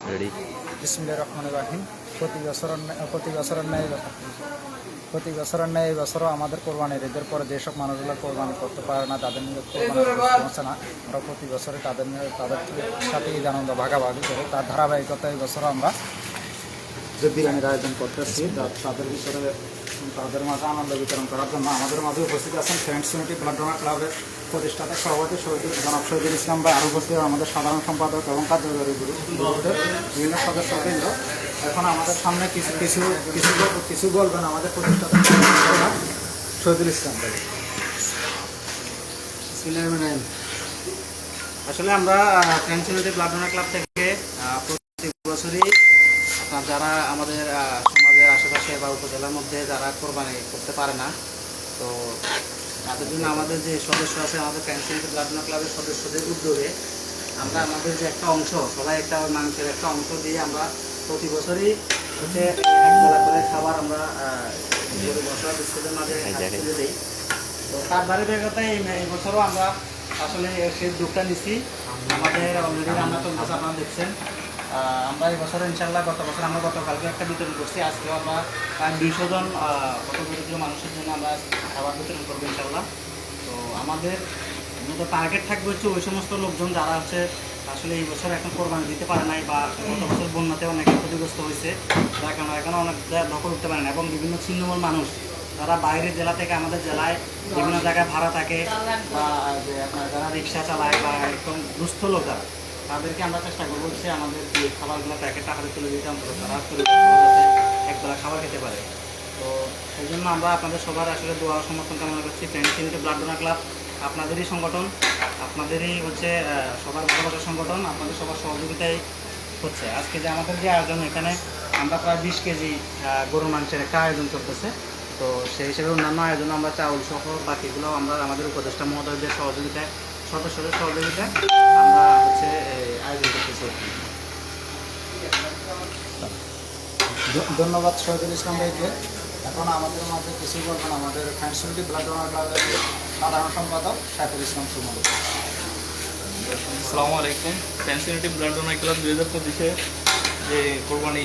Ready বিসমিল্লাহির রহমান রাহিম। প্রতি বছর প্রতি বছরের ন্যায় প্রতি বছর। ন্যায় এই বছরও আমাদের কোরবানির ঈদের পরে যেসব মানুষগুলো কোরবানি করতে পারে না, তাদের নিয়ে পৌঁছে না আমরা প্রতি বছরে তাদের নিয়ে তাদের সাথে ঈদ আনন্দ ভাগাভাগি করে, তার ধারাবাহিকতা এই বছরও আমরা যে বিরিয়ানির আয়োজন করতেছি তাদের ভিতরে তাদের মাঝে আনন্দ বিতরণ করার জন্য আমাদের মাঝে উপস্থিত আছেন ফ্রেন্ডস ইউনিটি ব্লাড ডোনার ক্লাবের প্রতিষ্ঠাতা সভাপতি শহীদুল জনাব শহীদুল ইসলাম ভাই আরও উপস্থিত আমাদের সাধারণ সম্পাদক এবং কার্যকরী গ্রুপের বিভিন্ন সদস্যবৃন্দ এখন আমাদের সামনে কিছু কিছু কিছু কিছু বলবেন আমাদের প্রতিষ্ঠাতা শহীদুল ইসলাম ভাই। আসলে আমরা friends unity blood donor club থেকে প্রতি বছরই যারা আমাদের আশেপাশে বা উপজেলার মধ্যে যারা কোরবানি করতে পারে না তো তাদের জন্য আমাদের যে সদস্য আছে আমাদের ফ্রেন্ডস ইউনিটি ব্লাড ডোনার ক্লাবের সদস্যদের উদ্যোগে আমরা আমাদের যে একটা অংশ সবাই একটা মাংসের একটা অংশ দিয়ে আমরা প্রতি বছরই হচ্ছে এক বেলা করে খাবার আমরা অসহায় দুঃস্থদের মাঝে তুলে দিই। তো তার ধারাবাহিকতায় এই এই বছরও আমরা আসলে সেই দুঃখটা নিচ্ছি। আমাদের অলরেডি রান্না চলতেছে আপনারা দেখছেন। আমরা এই বছর ইনশাল্লাহ গত বছর আমরা গতকালকে একটা বিতরণ করছি। আজকেও আমরা প্রায় দুইশো জন কত দরিদ্র মানুষের জন্য আমরা খাবার বিতরণ করব ইনশাল্লাহ তো আমাদের মূলত টার্গেট থাকবে হচ্ছে ওই সমস্ত লোকজন যারা হচ্ছে আসলে এই বছর এখন কোরবানি দিতে পারে নাই বা গত বছর বন্যাতে অনেক ক্ষতিগ্রস্ত হয়েছে। যার কারণে এখন অনেক দখল করতে পারে না। এবং বিভিন্ন ছিন্নমূল মানুষ তারা বাইরের জেলা থেকে আমাদের জেলায় বিভিন্ন জায়গায় ভাড়া থাকে বা যে আপনার যারা রিক্সা চালায় বা একদম দুস্থ লোক যারা তাদেরকে আমরা চেষ্টা করব হচ্ছে আমাদের যে খাবারগুলো প্যাকেটটা হাতে তুলে দিতে, অন্তত তারা করে একবেলা খাবার খেতে পারে। তো সেই জন্য আমরা আপনাদের সবার আসলে দোয়া সমর্থন কামনা করছি। Friends unity blood donor club আপনাদেরই সংগঠন, আপনাদেরই হচ্ছে সবার ভালোবাসার সংগঠন, আপনাদের সবার সহযোগিতায় হচ্ছে। আজকে যে আমাদের যে আয়োজন এখানে, আমরা প্রায় বিশ কেজি গরুর মাংসের একটা আয়োজন চলতেছে। তো সেই হিসেবে অন্যান্য আয়োজন আমরা চাউল সহ বাকিগুলো আমরা আমাদের উপদেষ্টা মহোদয়দের সহযোগিতায়, সদস্যদের সহযোগিতায় আমরা হচ্ছে আয়োজন করতেছি ধন্যবাদ শহীদুল ইসলাম ভাইকে। এখন আমাদের মাঝে কিছু বলবেন আমাদের ইউনিটি ব্লাড ডোনার ক্লাবের সাধারণ সম্পাদক সাইফুল ইসলাম সুমন। আসসালামু আলাইকুম। ফ্যান্সিনিটি ব্লাড ডোনার ক্লাব দুই হাজার পঁচিশে যে কোরবানি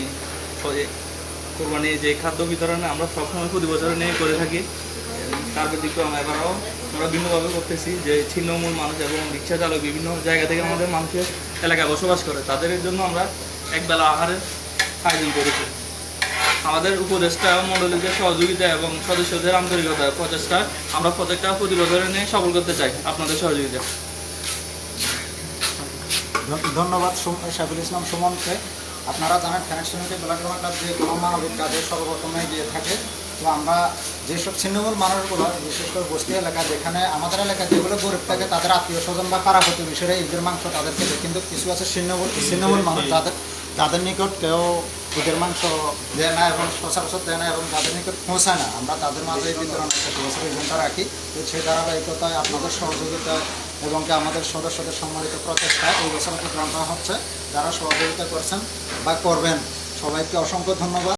কোরবানি যে খাদ্য বিতরণে আমরা সবসময় প্রতি বছর নিয়ে করে থাকি। তার ব্যতিক্রম এবারও আমরা ভিন্নভাবে করতেছি যে ছিন্নমূল মানুষ এবং রিক্সা চালক বিভিন্ন জায়গা থেকে আমাদের মানুষের এলাকায় বসবাস করে, তাদের জন্য আমরা একবেলা আহারের আয়োজন করেছি। আমাদের উপদেষ্টা মণ্ডলীদের সহযোগিতা এবং সদস্যদের আন্তরিকতা প্রচেষ্টা, আমরা প্রত্যেকটা প্রতি নিয়ে সফল করতে চাই আপনাদের সহযোগিতা। ধন্যবাদ সাইফুল ইসলাম সুমনকে। আপনারা জানেন ইউনিটি ব্লাড ডোনার যে মানবিক কাজে সর্বপ্রথমে এগিয়ে থাকে। তো আমরা যেসব ছিন্নমূল মানুষগুলো, বিশেষ করে বস্তি এলাকা, যেখানে আমাদের এলাকায় যেগুলো গরিব থাকে, তাদের আত্মীয় স্বজন বা পাড়া প্রতিবেশীরা ঈদের মাংস তাদেরকে দেয় কিন্তু কিছু আছে ছিন্নমূল ছিন্নমূল মানুষ তাদের তাদের নিকট কেউ ঈদের মাংস দেয় না এবং সচরাচর দেয় না এবং তাদের নিকট পৌঁছায় না, আমরা তাদের মাঝে এই বিতরণ ইভেন্টটা রাখি। তো সেই ধারাবাহিকতায় আপনাদের সহযোগিতা এবং আমাদের সদস্যদের সম্মানিত প্রচেষ্টা এই বছর প্রোগ্রামটা হচ্ছে। যারা সহযোগিতা করছেন বা করবেন, সবাইকে অসংখ্য ধন্যবাদ।